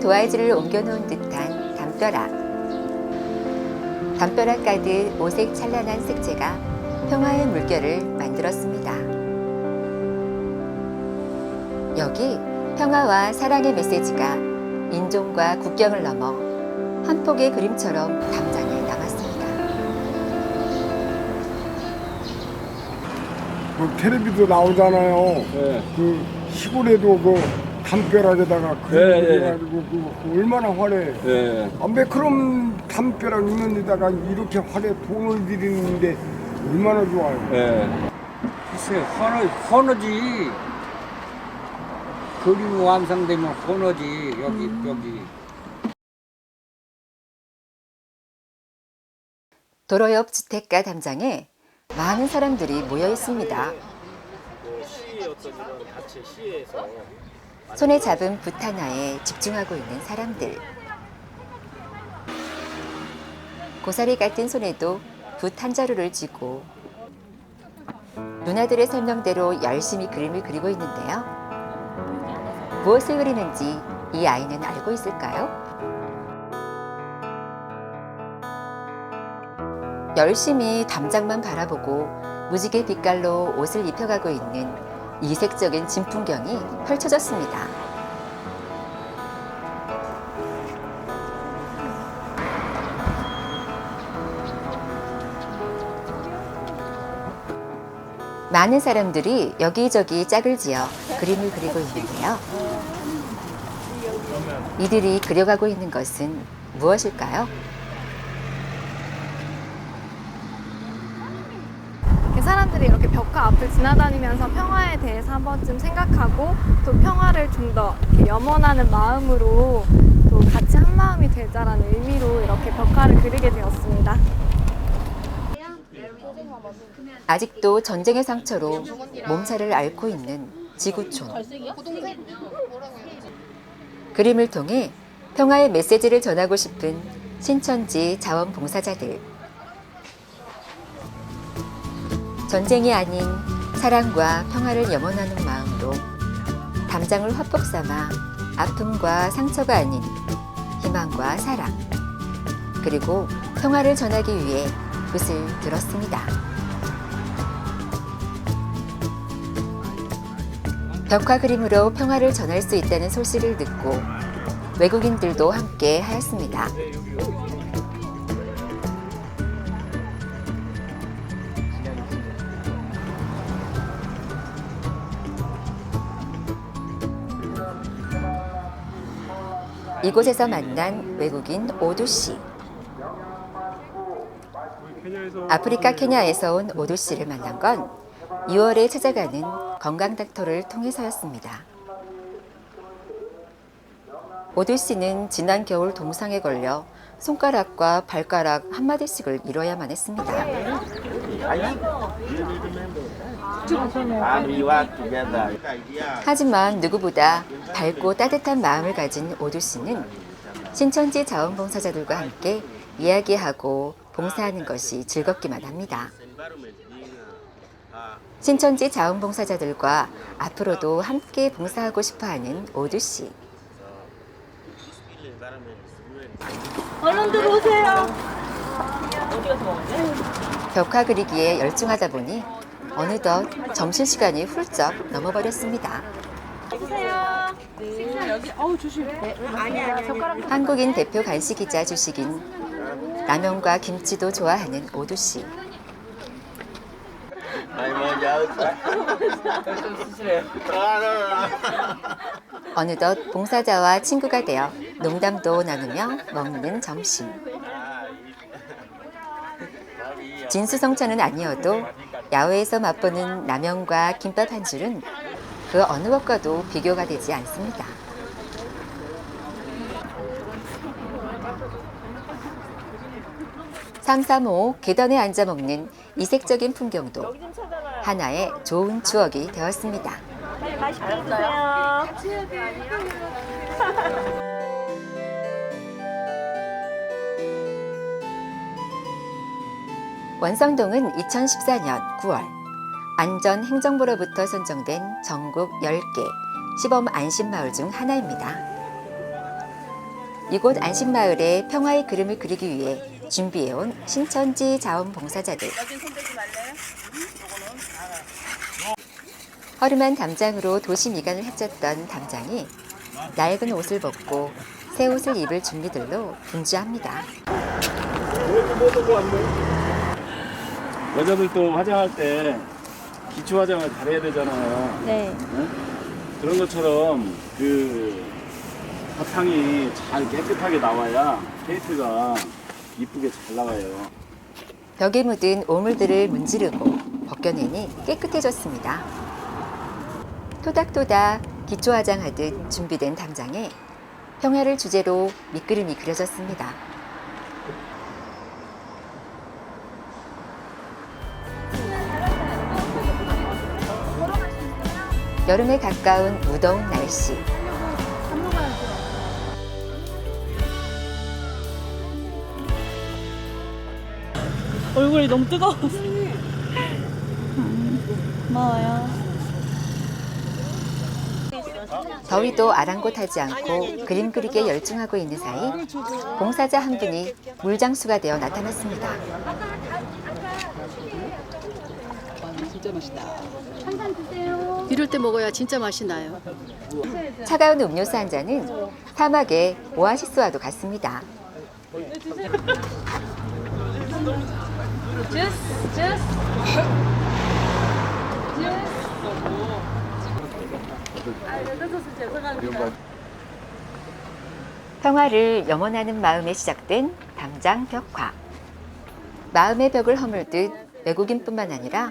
도화지를 옮겨놓은 듯한 담벼락. 담벼락 가득 오색 찬란한 색채가 평화의 물결을 만들었습니다. 여기 평화와 사랑의 메시지가 인종과 국경을 넘어 한 폭의 그림처럼 담장에 남았습니다. 그 텔레비도 나오잖아요. 예. 그 시골에도 그 담벼락에다가 예, 그림 예. 그려가지고 그, 그 얼마나 화려해. 예. 아, 왜 그런 담벼락 있는 데다가 이렇게 화려 돈을 들이는데 얼마나 좋아요. 예. 글쎄, 헌어, 헌어지. 그림 완성되면 헌어지. 여기, 여기. 도로 옆 주택가 담장에 많은 사람들이 모여 있습니다. 손에 잡은 붓 하나에 집중하고 있는 사람들. 고사리 같은 손에도 붓 한 자루를 쥐고 누나들의 설명대로 열심히 그림을 그리고 있는데요. 무엇을 그리는지 이 아이는 알고 있을까요? 열심히 담장만 바라보고 무지개 빛깔로 옷을 입혀가고 있는 이색적인 진풍경이 펼쳐졌습니다. 많은 사람들이 여기저기 짝을 지어 그림을 그리고 있는데요. 이들이 그려가고 있는 것은 무엇일까요? 이렇게 사람들이 이렇게 벽화 앞을 지나다니면서 평화에 대해서 한 번쯤 생각하고 또 평화를 좀 더 염원하는 마음으로 또 같이 한 마음이 되자라는 의미로 이렇게 벽화를 그리게 되었습니다. 아직도 전쟁의 상처로 몸살을 앓고 있는 지구촌. 그림을 통해 평화의 메시지를 전하고 싶은 신천지 자원봉사자들. 전쟁이 아닌 사랑과 평화를 염원하는 마음으로 담장을 화폭 삼아 아픔과 상처가 아닌 희망과 사랑, 그리고 평화를 전하기 위해 붓을 들었습니다. 벽화 그림으로 평화를 전할 수 있다는 소식을 듣고 외국인들도 함께 하였습니다. 이곳에서 만난 외국인 오두 씨. 아프리카 케냐에서 온 오두 씨를 만난 건 2월에 찾아가는 건강 닥터를 통해서였습니다. 오두 씨는 지난 겨울 동상에 걸려 손가락과 발가락 한 마디씩을 잃어야만 했습니다. 하지만 누구보다 밝고 따뜻한 마음을 가진 오두 씨는 신천지 자원봉사자들과 함께 이야기하고 봉사하는 것이 즐겁기만 합니다. 신천지 자원봉사자들과 앞으로도 함께 봉사하고 싶어하는 오두 씨. 얼른 들어오세요. 벽화 그리기에 열중하다 보니 어느덧 점심시간이 훌쩍 넘어버렸습니다. 한국인 대표 간식이자 주식인 라면과 김치도 좋아하는 오두 씨. Jauh. 어느덧 봉사자와 친구가 되어 농담도 나누며 먹는 점심. 진수성찬은 아니어도 야외에서 맛보는 라면과 김밥 한 줄은 그 어느 것과도 비교가 되지 않습니다. 삼삼오 계단에 앉아 먹는 이색적인 풍경도 하나의 좋은 추억이 되었습니다. 맛있게 드세요. 원성동은 2014년 9월 안전행정부로부터 선정된 전국 10개 시범 안심마을 중 하나입니다. 이곳 안식마을에 평화의 그림을 그리기 위해 준비해온 신천지 자원봉사자들. 허름한 담장으로 도시 미간을 헤쳤던 담장이 낡은 옷을 벗고 새 옷을 입을 준비들로 분주합니다. 여자들도 화장할 때 기초 화장을 잘해야 되잖아요. 네. 그런 것처럼 그 바탕이 잘 깨끗하게 나와야 페인트가 이쁘게 잘 나와요. 벽에 묻은 오물들을 문지르고 벗겨내니 깨끗해졌습니다. 토닥토닥 기초 화장하듯 준비된 담장에 평화를 주제로 밑그림이 그려졌습니다. 여름에 가까운 무더운 날씨. 얼굴이 너무 뜨거워서. 고마워요. 더위도 아랑곳하지 않고 그림 그리기에 열중하고 있는 사이 봉사자 한 분이 물장수가 되어 나타났습니다. 이럴 때 먹어야 진짜 맛이 나요. 차가운 음료수 한 잔은 사막의 오아시스와도 같습니다. 평화를 염원하는 마음에 시작된 담장 벽화. 마음의 벽을 허물듯 외국인뿐만 아니라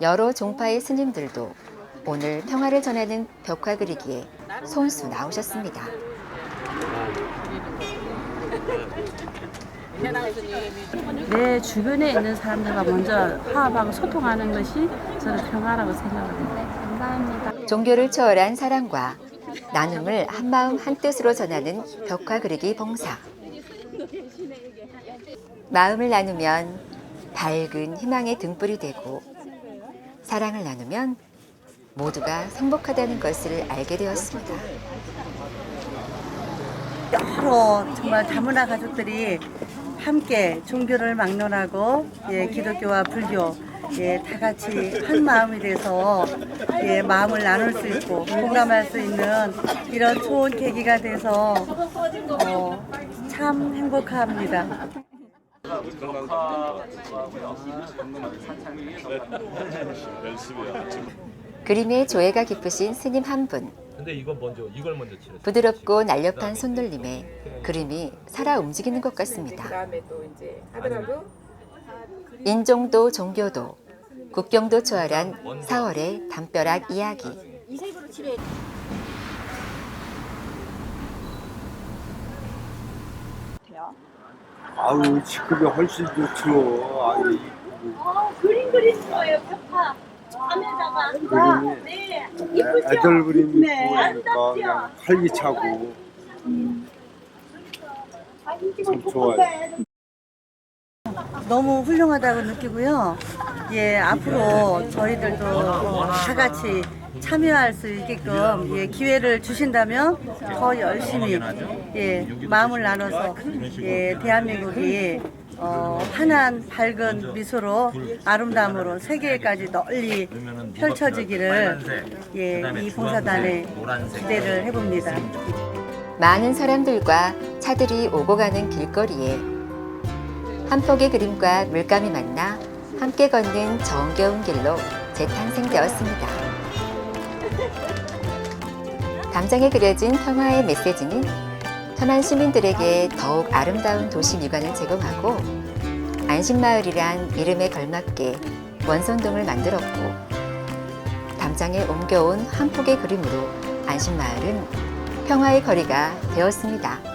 여러 종파의 스님들도 오늘 평화를 전하는 벽화 그리기에 손수 나오셨습니다. 내 주변에 있는 사람들과 먼저 화합하고 소통하는 것이 저는 평화라고 생각합니다. 종교를 초월한 사랑과 나눔을 한마음 한뜻으로 전하는 벽화 그리기 봉사. 마음을 나누면 밝은 희망의 등불이 되고 사랑을 나누면 모두가 행복하다는 것을 알게 되었습니다. 여러 정말 다문화 가족들이 함께 종교를 막론하고 예, 기독교와 불교 예, 다 같이 한 마음이 돼서 예, 마음을 나눌 수 있고 공감할 수 있는 이런 좋은 계기가 돼서 어, 참 행복합니다. 그림에 조예가 깊으신 스님 한 분. 근데 이거 먼저 이걸 먼저 치러. 부드럽고 날렵한 손놀림에 그림이 살아 움직이는 것 같습니다. 인종도 종교도 국경도 초월한 4월의 담벼락 이야기. 아우 직급이 훨씬 좋죠. 아유 이 그림 그리는 거예요, 벽화. 밤에다가. 그림이 네. 애들 그림이 네, 보니까 아름답죠? 그냥 활기차고 참 좋아요. 너무 훌륭하다고 느끼고요. 예, 앞으로 저희들도 다 같이 참여할 수 있게끔 예, 기회를 주신다면 더 열심히 예, 마음을 나눠서 예, 대한민국이 어, 환한 밝은 미소로 아름다움으로 세계까지 널리 펼쳐지기를 예, 이 봉사단에 기대를 해봅니다. 많은 사람들과 차들이 오고 가는 길거리에 한 폭의 그림과 물감이 만나 함께 걷는 정겨운 길로 재탄생되었습니다. 담장에 그려진 평화의 메시지는 천안 시민들에게 더욱 아름다운 도시 미관을 제공하고 안심마을이란 이름에 걸맞게 원선동을 만들었고 담장에 옮겨온 한 폭의 그림으로 안심마을은 평화의 거리가 되었습니다.